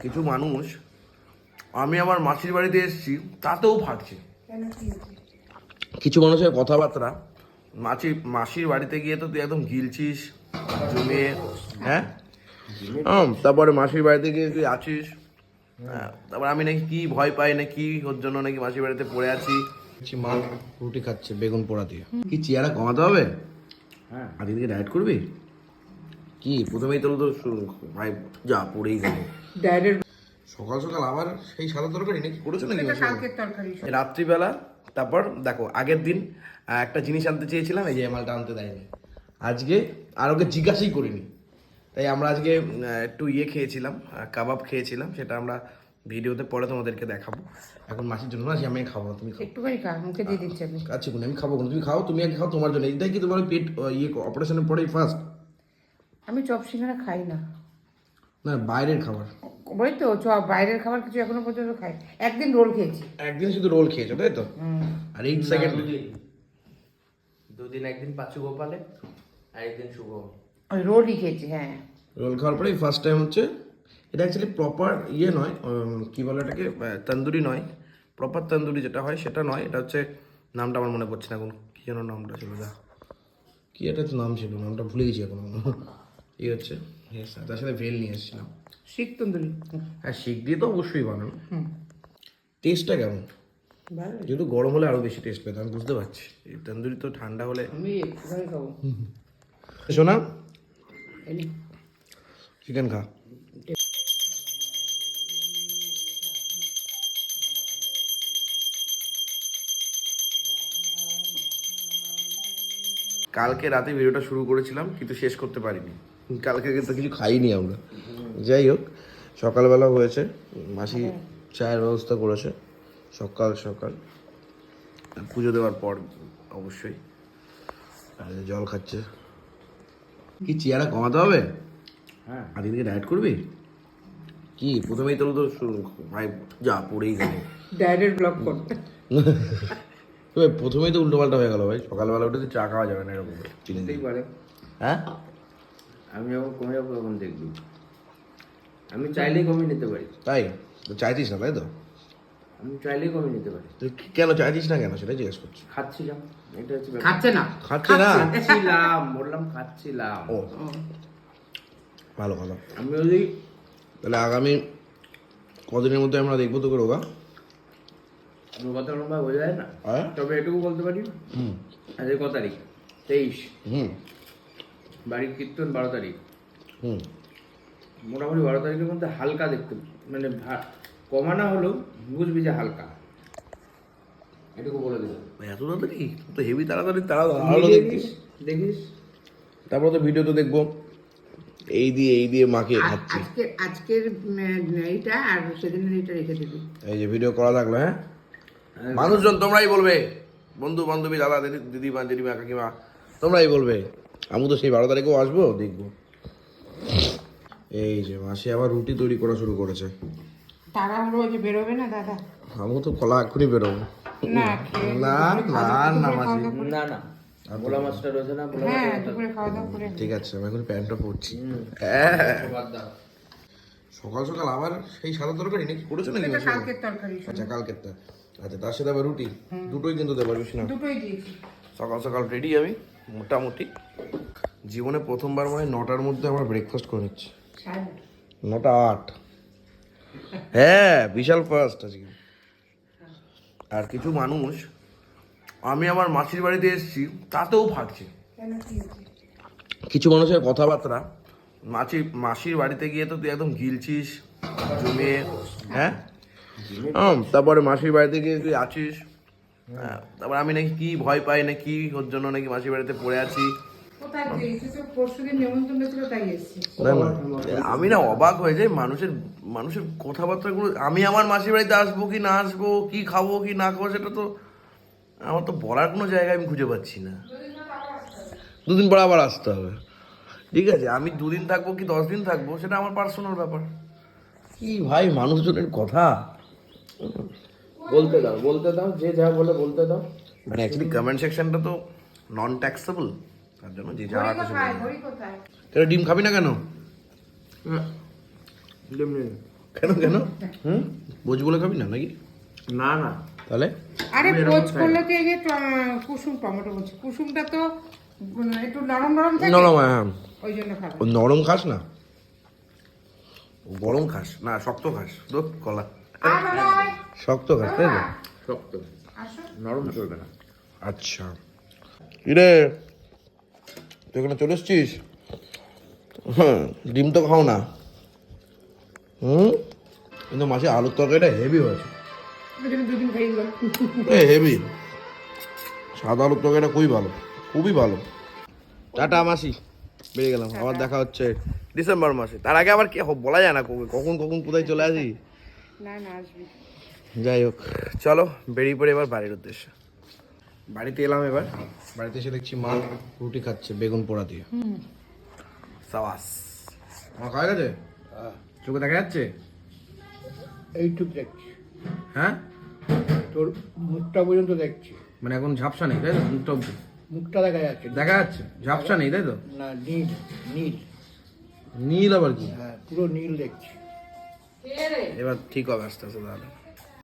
কিছু মানুষ আমি আমার মাসির বাড়িতে এসেছি তাতেও ফাটছে কিছু মানুষের কথাবার্তা মাসি মাসির বাড়িতে গিয়ে তো তুই একদম গিলছিস জমিয়ে হ্যাঁ? তারপরে মাসির বাড়িতে গিয়ে তুই আছিস হ্যাঁ, তারপর আমি নাকি কি ভয় পাই না কি ওর জন্য নাকি মাসির বাড়িতে পড়ে আছি? মা রুটি খাচ্ছে বেগুন পোড়া দিয়ে। কি চেয়ারা কমাতে হবে? হ্যাঁ। দিদিকে ডায়েট করবি? কি? প্রথমেই তোর তো শুরু ভাই যা পড়েই গেল ডাইরেক্ট সকাল সকাল আবার সেই সাদা তরকারি নাকি করেছ নাকি? রাত্রিবেলা তারপর দেখো আগের দিন একটা জিনিস আনতে চেয়েছিলাম এই যে মালটা আনতে দেয়নি। আজকে আর ওকে জিজ্ঞাসাই করিনি। তাই আমরা আজকে একটু ইয়ে খেয়েছিলাম কাবাব খেয়েছিলাম সেটা আমরা ভিডিওতে পরে তোমাদেরকে দেখাবো। এখন মাসির জন্য না আমি খাব তুমি খাও। একটুখানি খা মুখে দিয়ে দিচ্ছি আমি। আচ্ছা কোনো আমি খাব তুমি খাও তুমি আগে খাও তোমার জন্য। এইটাই কি তোমার পেট ইয়ে অপারেশনের পরেই ফার্স্ট আমি চপ সিঙ্গারা খাই না। না বাইরের খাবার। ওই তো চপ বাইরের খাবার কিছু এখনও পর্যন্ত খাই। একদিন রোল খেয়েছি। একদিন শুধু রোল খেয়েছো তাই তো? আর এইট সেকেন্ড দুদিন। একদিন পাঁচু গোপালে আর একদিন শুভ। ওই রোলই খেয়েছি হ্যাঁ। রোল খাওয়ার পরেই ফার্স্ট টাইম হচ্ছে এটা অ্যাকচুয়ালি প্রপার ইয়ে নয় কি বলে এটাকে তন্দুরি নয়। প্রপার তন্দুরি যেটা হয় সেটা নয়। এটা হচ্ছে নামটা আমার মনে পড়ছে না এখন। কি যেন নামটা ছিল যা। কি একটা তো নাম ছিল নামটা ভুলে গেছি এখন। এই হচ্ছে yes, তার সাথে ভেল নিয়ে এসেছিলাম। শিখ তন্দুরি হ্যাঁ শিখ দিয়ে তো অবশ্যই বানানো। টেস্টটা কেমন? যেহেতু গরম হলে আরও বেশি টেস্ট পেতাম বুঝতে পারছি। তন্দুরি তো ঠান্ডা হলে আমি খাব। শোনা। চিকেন খা। কালকে রাতে ভিডিওটা শুরু করেছিলাম কিন্তু শেষ করতে পারিনি। কালকে কিন্তু কিছু খাইনি আমরা। যাই হোক সকালবেলা হয়েছে মাসি চায়ের ব্যবস্থা করেছে সকাল সকাল। পুজো দেওয়ার পর অবশ্যই জল খাচ্ছে। কি চেয়ারা কমাতে হবে? হ্যাঁ। আর দিদিকে ডায়েট করবি? কি প্রথমেই তোর তো শুরু ভাই যা পড়েই গেল। ডাইরেক্ট ব্লক করতে। প্রথমেই তো উল্টো পাল্টা হয়ে গেল ভাই। সকালবেলা উঠে তো চা খাওয়া যাবে না এরকম চিনি হতেই দিয়ে। পারে। হ্যাঁ? আমি যখন কমে যাব তখন দেখবি। আমি চাইলেই কমিয়ে নিতে পারি। তাই? তো চাইছিস না তাই তো? আমি চাইলেই কমিয়ে নিতে পারি। তুই কেন চাইছিস না কেন? সেটা জিজ্ঞেস করছি। খাচ্ছিলাম। এটা হচ্ছে ব্যাপার। খাচ্ছে না। খাচ্ছে না? খাচ্ছিলাম বললাম খাচ্ছিলাম। ও। ভালো ভালো। আমি যদি তাহলে আগামী কদিনের মধ্যে আমরা দেখব তোকে রোগা? কথা লম্বা বোঝা যায় না। হ্যাঁ? তবে এটুকু বলতে পারি। হুম। আজকে ক তারিখ? তেইশ। হুম। বাড়ির কীর্তন বারো তারিখ। মোটামুটি বারো তারিখের মধ্যে হালকা দেখতে মানে কমানো হলেও বুঝবি যে হালকা। এটুকু বলে দেবো। এত তাড়াতাড়ি? তো হেভি তাড়াতাড়ি তাড়াতাড়ি দেখিস দেখিস। তারপরে তো ভিডিও তো দেখব। এই দিয়ে এই দিয়ে মাকে খাচ্ছি আজকের আজকের এইটা আর সেদিনের এইটা রেখে দিবি। এই যে ভিডিও করা থাকল হ্যাঁ? মানুষজন তোমরাই বলবে। বন্ধু বান্ধবী দাদা দিদি দিদিমা দিদিমা কাকিমা তোমরাই বলবে। আমি তো সেই বারো তারিখেও আসব দেখব। এই যে মাসি আবার রুটি তৈরি করা শুরু করেছে। তাড়াহুড়ো যে বেরোবে না দাদা? আমিও তো কলা এক্ষুনি বেরোবো। না না না না মাসি। না না। ভোলা মাছটা রয়েছে না হ্যাঁ দুপুরে খাওয়া দাওয়া করে ঠিক আছে আমি এখন প্যান্টটা পরছি। হ্যাঁ। সকাল সকাল আবার সেই সাদা তরকারি নাকি করেছ নাকি এটা মাসি? কালকের তরকারি আচ্ছা কালকেরটা আচ্ছা তার সাথে আবার রুটি? দুটোই কিন্তু বেশি না। দুটোই দিয়েছি। সকাল সকাল রেডি আমি মোটামুটি। জীবনে প্রথমবার মানে নটার মধ্যে আমার ব্রেকফাস্ট করে নিচ্ছি। নটা আট। হ্যাঁ বিশাল ফার্স্ট আজকে। আর কিছু মানুষ আমি আমার মাসির বাড়িতে এসেছি তাতেও ফাটছে? কিছু মানুষের কথাবার্তা মাসি মাসির বাড়িতে গিয়ে তো তুই একদম গিলছিস জমিয়ে হ্যাঁ? তারপরে মাসির বাড়িতে গিয়ে তুই আছিস হ্যাঁ, তারপর আমি নাকি কি ভয় পাই না কি ওর জন্য নাকি মাসির বাড়িতে পড়ে আছি আমি না অবাক হয়ে যাই মানুষের মানুষের কথাবার্তাগুলো আমি আমার মাসির বাড়িতে আসব কি না আসব কি খাব কি না খাব সেটা তো আমার তো বলার কোনো জায়গা আমি খুঁজে পাচ্ছি না। দুদিন পর আবার আসতে হবে। ঠিক আছে আমি দুদিন থাকব কি দশ দিন থাকব সেটা আমার পার্সোনাল ব্যাপার। কি ভাই মানুষজনের কথা? বলতে দাও বলতে দাও যে যা বলে বলতে দাও। মানে অ্যাকচুয়ালি কমেন্ট সেকশনটা তো নন ট্যাক্সেবল তার জন্য যে যা ডিম খাবি না কেন? হ্যাঁ, এমনি। কেন কেন? হুম? বোঝগুলো খাবি না নাকি? না না। তাহলে? আরে খাই করলে তো এই যে কুসুম টমেটো বলছি। কুসুমটা তো একটু নরম নরম থাকে? নরম হ্যাঁ ওই জন্য খাবে। ও নরম খাস না? ও গরম খাস। না শক্ত খাস। তো কলা। শক্ত খাস তাই তো? শক্ত। নরম চলবে না। আচ্ছা। কিরে? তুই এখানে চলে এসছিস? হ্যাঁ ডিম তো খাও না। হুম? কিন্তু মাসে আলুর তরকারিটা হেভি হয়েছে। হেভি সাদা আলুর তরকারিটা খুবই ভালো খুবই ভালো। টাটা মাসি। বেরিয়ে গেলাম আবার দেখা হচ্ছে ডিসেম্বর মাসে। তার আগে আবার কি বলা যায় না কখন কখন কখন কোথায় চলে আসি? যাই হোক চলো বেরিয়ে পড়ে এবার বাড়ির উদ্দেশ্যে। বাড়িতে এলাম এবার। বাড়িতে এসে দেখছি মা রুটি খাচ্ছে বেগুন পোড়া দিয়ে। সাবাস। মা খাওয়া গেছে? চোখে দেখা যাচ্ছে? এইটুক দেখছি। হ্যাঁ? তোর মুখটা পর্যন্ত দেখছি। মানে এখন ঝাপসা নেই তাই তো? মুখটা। মুখটা দেখা যাচ্ছে। দেখা যাচ্ছে? ঝাপসা নেই তাই তো? না নীল নীল। নীল আবার কি? হ্যাঁ পুরো নীল দেখছি। এবার ঠিক হবে আস্তে আস্তে তাহলে।